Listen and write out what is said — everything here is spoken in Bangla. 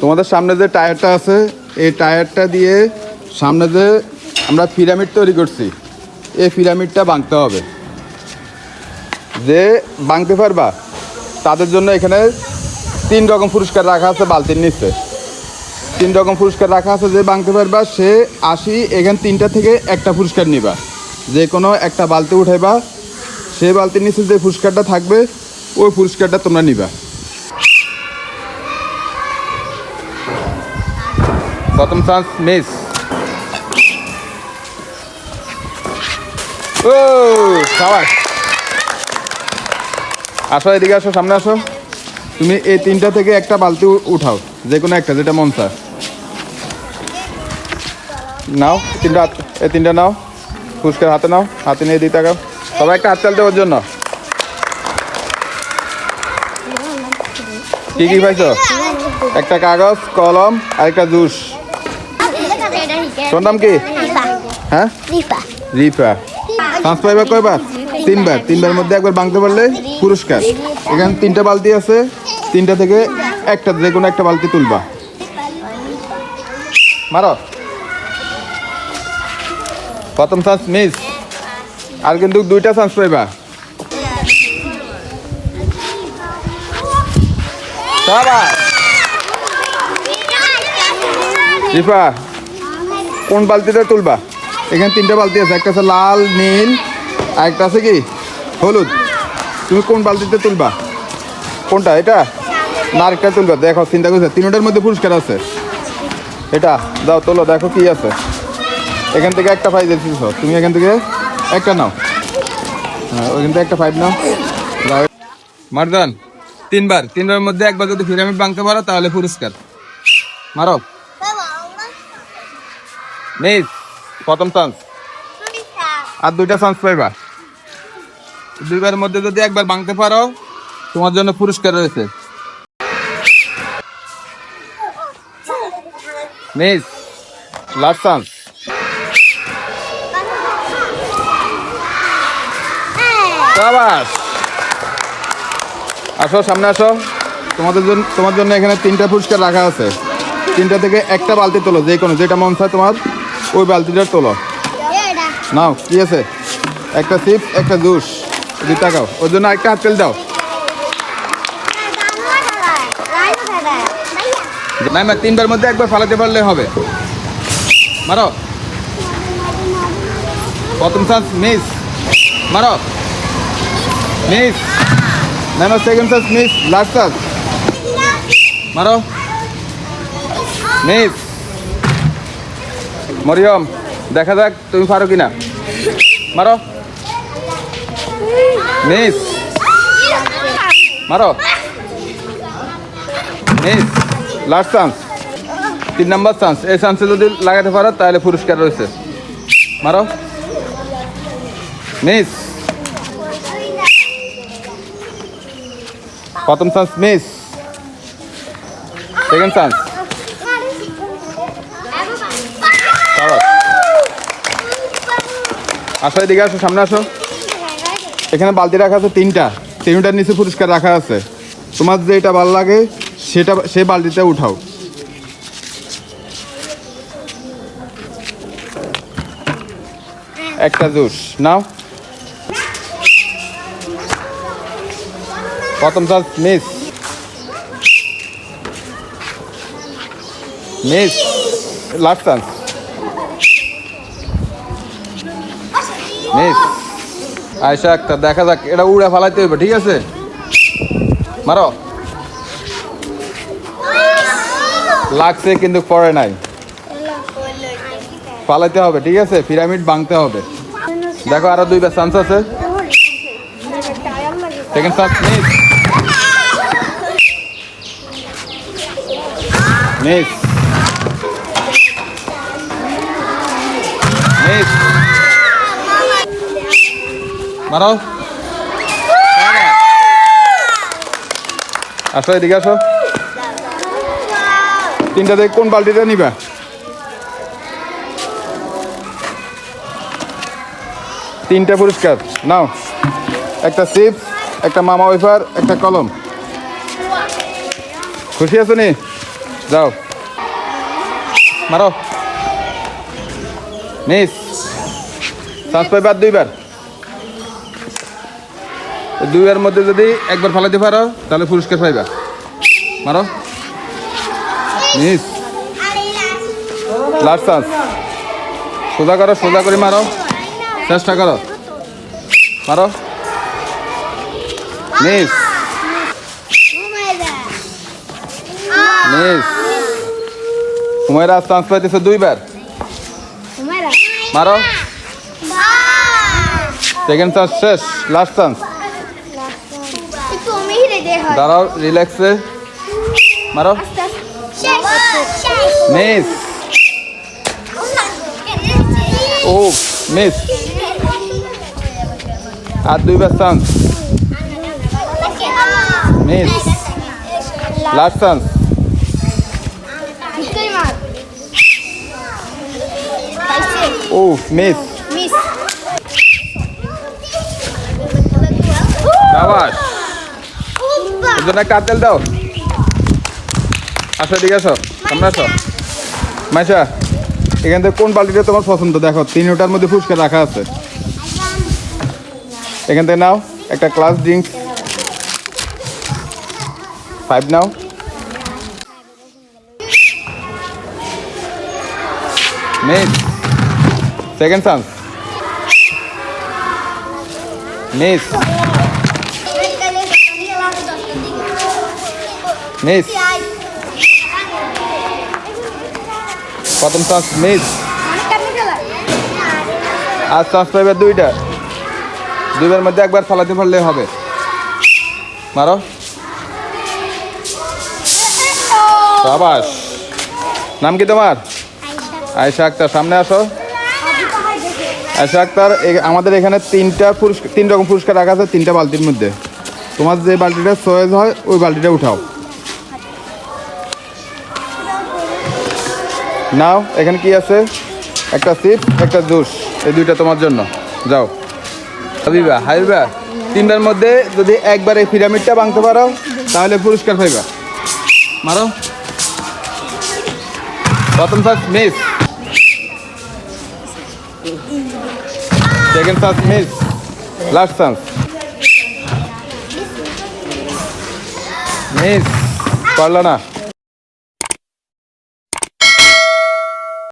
তোমাদের সামনে যে টায়ারটা আছে, এই টায়ারটা দিয়ে সামনে যে আমরা পিরামিড তৈরি করছি, এই পিরামিডটা ভাঙতে হবে। যে ভাঙতে পারবা, তাদের জন্য এখানে তিন রকম পুরস্কার রাখা আছে বালতির নিচে। তিন রকম পুরস্কার রাখা আছে, যে ভাঙতে পারবা, সে আসি এখান তিনটা থেকে একটা পুরস্কার নিবা। যে কোনো একটা বালতি উঠাইবা সেই বালতির নিচে যে পুরস্কারটা থাকবে, ওই পুরস্কারটা তোমরা নিবা। প্রথম চান্স মিস ও আসো, এদিকে আসো, সামনে আসো। তুমি এই তিনটা থেকে একটা বালতি উঠাও যে কোনো একটা, যেটা মন চায়। নাও তিনটা এই তিনটা নাও। পুরস্কার হাতে নাও, হাতে নিয়ে দিতে টাকা সবাই একটা হাত চালতে ওর জন্য। কি কি পাইছো? একটা কাগজ, কলম আর একটা জুস। তোর নাম কি? হ্যাঁ? রিফা। পাঁচ পাইবার কয়বার তিনবার। তিনবার মধ্যে একবার বাংতে পারলে পুরস্কার। এখানে তিনটা বালতি আছে। তিনটা থেকে একটা যে কোনো একটা বালতি তুলবা। মারো। প্রথম চান্স মিস আর কিন্তু দুইটা চান্স পাইবা। রিফা। কোন বালতিটা তুলবা? এখানে তিনটা বালতি আছে, একটা আছে লাল, নীল, আর একটা আছে কি? হলুদ। তুমি কোন বালতিতে তুলবা? কোনটা, এটা? না, আরেকটা তুলবা। দেখো, চিন্তা করছে, তিনটার মধ্যে পুরস্কার আছে। এটা, দাও, তোলো, দেখো কি আছে। এখান থেকে একটা ফাইভ দিচ্ছ তুমি এখান থেকে একটা নাও। হ্যাঁ ওইখান থেকে একটা ফাইভ নাও। মারদান, তিনবার। তিনবার মধ্যে একবার যদি পিরামিড ভাঙতে পারো, তাহলে পুরস্কার। মারো। মিস প্রথম চান্স আর দুইটা চান্স পাইবা। দুইবার মধ্যে যদি একবার ভাঙতে পারো, তোমার জন্য পুরস্কার রয়েছে। মিস লাস্ট চান্স সাবাস। আসো, সামনে আসো। তোমাদের জন্য তোমার জন্য এখানে তিনটা পুরস্কার রাখা আছে। তিনটা থেকে একটা বালতি তোলো যে কোনো যেটা মন চায় তোমার। ওই বালতিটা তোলো। নাও কি আছে? একটা চিপস একটা জুস দুই টাকাও ওর জন্য একটা হাত তেল দাও। না না তিনবার মধ্যে একবার ফালাতে পারলে হবে। মারো। প্রথম চান্স মিস। মারো। মিস। না না second chance miss. Last chance. মারো। মিস। মরিয়ম, দেখা যাক তুমি পারো কিনা। মারো। মিস। মারো। মিস লাস্ট চান্স তিন নাম্বার চান্স এই চান্সে যদি লাগাতে পারো, তাহলে পুরস্কার রয়েছে। মারো। মিস। প্রথম চান্স মিস। সেকেন্ড চান্স আসো, এদিকে আসো, সামনে আসো। এখানে বালতি রাখা আছে, তিনটা। তিনটার নিচে পুরস্কার রাখা আছে। তোমার যেটা ভালো লাগে, সেটা সেই বালতিতে উঠাও। একটা জুস, নাও। প্রথম chance, miss. Miss last chance miss Ayesha Akter দেখা যাক, এটা উড়ে ফালাইতে হইবে, ঠিক আছে? মারো। লাগছে কিন্তু পরে নাই। ফালাইতে হবে, ঠিক আছে? পিরামিড ভাঙতে হবে। দেখো আরও দুইবার চান্স আছে। Second chance miss miss miss মারো আসো, এদিকে আসো। তিনটা থেকে কোন বালতিটা নিবা? তিনটা পুরস্কার নাও। একটা চিপস, একটা মামা ওয়েফার, একটা কলম। খুশি আছো নি? যাও। মারো মিস চান্স পাইবার দুইবার। এই দুইবার মধ্যে যদি একবার ফালাইতে পারো, তাহলে পুরস্কার পাইবা। মারো। মিস। লাস্ট চান্স সোজা করো, সোজা করে মারো। চেষ্টা করো। মারো। মিস। মিস। হুমায়রা চান্স পাইতেছে দুইবার। মারো। সেকেন্ড চান্স শেষ লাস্ট চান্স দাঁড়াও রিল্যাক্সে মারো। মিস ও মিস আর দুইবার চান্স মিস লাস্ট চান্স ও মিস মিস আবাস এর জন্য কাতেল দাও। আসো ঠিক আসো সামনে আসো। মাইশা, এখান থেকে কোন বালতিটা তোমার পছন্দ? দেখো তিনটার মধ্যে ফুচকা রাখা আছে। এখান থেকে নাও, একটা ক্লাস ড্রিঙ্কস ফাইভ নাও। Miss second chance miss miss প্রথম চান্স মিস আর চান্স পাইবে দুইটা। দুইবার মধ্যে একবার ফালাতে পারলে হবে। মারো। সাবাস। নাম কি তোমার? আয়সা আক্তার, সামনে আসো। আয়সা আক্তার আমাদের এখানে তিনটা পুরস্কার তিন রকম পুরস্কার রাখা আছে, তিনটা বালতির মধ্যে। তোমার যে বালতিটা চয়েস হয়, ওই বালতিটা উঠাও। নাও, এখানে কি আছে? একটা চিপস একটা জুস এই দুইটা তোমার জন্য। যাও। হাবিবা হাবিবা, তিনটার মধ্যে যদি একবার এই পিরামিডটা ভাঙতে পারো, তাহলে পুরস্কার পাইবা। মারো। প্রথম chance miss second chance miss last chance miss পারল না।